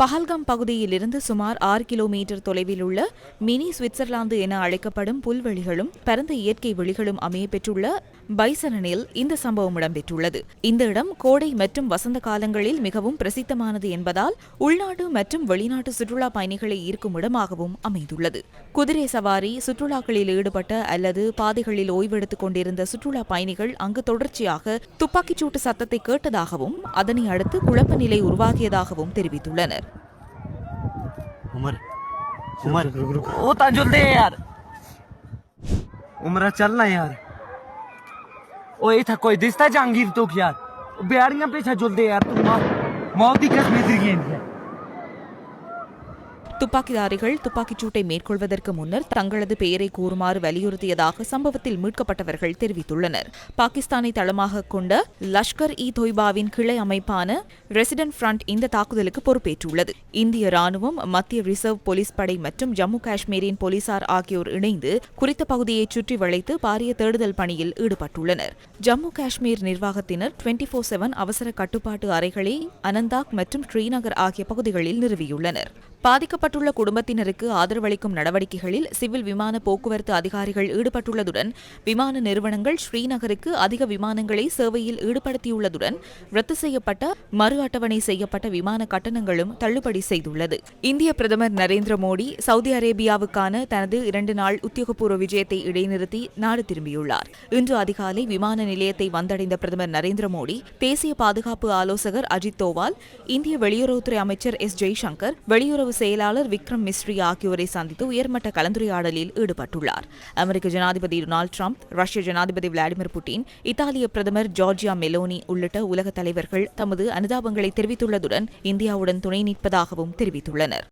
பஹல்காம் பகுதியிலிருந்து சுமார் ஆறு கிலோமீட்டர் தொலைவில் உள்ள மினி சுவிட்சர்லாந்து என அழைக்கப்படும் புல்வெளிகளும் பரந்த இயற்கை வெளிகளும் அமைய பெற்றுள்ள பைசனனில் இந்த சம்பவம் இடம்பெற்றுள்ளது. இந்த இடம் கோடை மற்றும் வசந்த காலங்களில் மிகவும் பிரசித்தமானது என்பதால் உள்நாடு மற்றும் வெளிநாட்டு சுற்றுலா பயணிகளை ஈர்க்கும் இடமாகவும் அமைந்துள்ளது. குதிரை சவாரி சுற்றுலாக்களில் ஈடுபட்ட அல்லது பாதைகளில் ஓய்வெடுத்துக் கொண்டிருந்த சுற்றுலா பயணிகள் அங்கு தொடர்ச்சியாக துப்பாக்கிச்சூட்டு சத்தத்தை கேட்டதாகவும் அதனை அடுத்து குழப்ப நிலை உருவாகியதாகவும் தெரிவித்துள்ளனர். उमर उमर ओ ताजुल दे यार उमरा चलना यार ओ ये था कोई दिसता जहांगीर तो यार बिहारियां पीछे जुल दे यार तू मौ- मौत की कसम इधर गेंद है துப்பாக்கிதாரிகள் துப்பாக்கிச்சூட்டை மேற்கொள்வதற்கு முன்னர் தங்களது பெயரை கூறுமாறு வலியுறுத்தியதாக சம்பவத்தில் மீட்கப்பட்டவர்கள் தெரிவித்துள்ளனர். பாகிஸ்தானை தளமாக கொண்ட லஷ்கர் இ தொய்பாவின் கிளை அமைப்பான ரெசிடென்ட் ஃப்ரண்ட் இந்த தாக்குதலுக்கு பொறுப்பேற்றுள்ளது. இந்திய ராணுவம் மத்திய ரிசர்வ் போலீஸ் படை மற்றும் ஜம்மு காஷ்மீரின் போலீசார் ஆகியோர் இணைந்து குறித்த பகுதியை சுற்றி வளைத்து பாரிய தேடுதல் பணியில் ஈடுபட்டுள்ளனர். ஜம்மு காஷ்மீர் நிர்வாகத்தினர் டுவெண்டி ஃபோர் செவன் அவசர கட்டுப்பாட்டு அறைகளை அனந்தாக் மற்றும் ஸ்ரீநகர் ஆகிய பகுதிகளில் நிறுவியுள்ளனர். பாதிக்கப்பட்டுள்ள குடும்பத்தினருக்கு ஆதரவளிக்கும் நடவடிக்கைகளில் சிவில் விமான போக்குவரத்து அதிகாரிகள் ஈடுபட்டுள்ளதுடன் விமான நிறுவனங்கள் ஸ்ரீநகருக்கு அதிக விமானங்களை சேவையில் ஈடுபடுத்தியுள்ளதுடன் ரத்து செய்யப்பட்ட மறு அட்டவணை செய்யப்பட்ட விமான கட்டணங்களும் தள்ளுபடி செய்துள்ளது. இந்திய பிரதமர் நரேந்திர மோடி சவுதி அரேபியாவுக்கான தனது இரண்டு நாள் உத்தியோகபூர்வ விஜயத்தை இடைநிறுத்தி நாடு திரும்பியுள்ளார். இன்று அதிகாலை விமான நிலையத்தை வந்தடைந்த பிரதமர் நரேந்திர மோடி தேசிய பாதுகாப்பு ஆலோசகர் அஜித் தோவால் இந்திய வெளியுறவுத்துறை அமைச்சர் எஸ் ஜெய்சங்கர் வெளியுறவு செயலாளர் செயலாளர் விக்ரம் மிஸ்ரி ஆகியோரை சந்தித்து உயர்மட்ட கலந்துரையாடலில் ஈடுபட்டுள்ளார். அமெரிக்க ஜனாதிபதி டொனால்டு ட்ரம்ப் ரஷ்ய ஜனாதிபதி விளாடிமிர் புட்டின் இத்தாலிய பிரதமர் ஜார்ஜியா மெலோனி உள்ளிட்ட உலக தலைவர்கள் தமது அனுதாபங்களை தெரிவித்துள்ளதுடன் இந்தியாவுடன் துணை நிற்பதாகவும் தெரிவித்துள்ளனர்.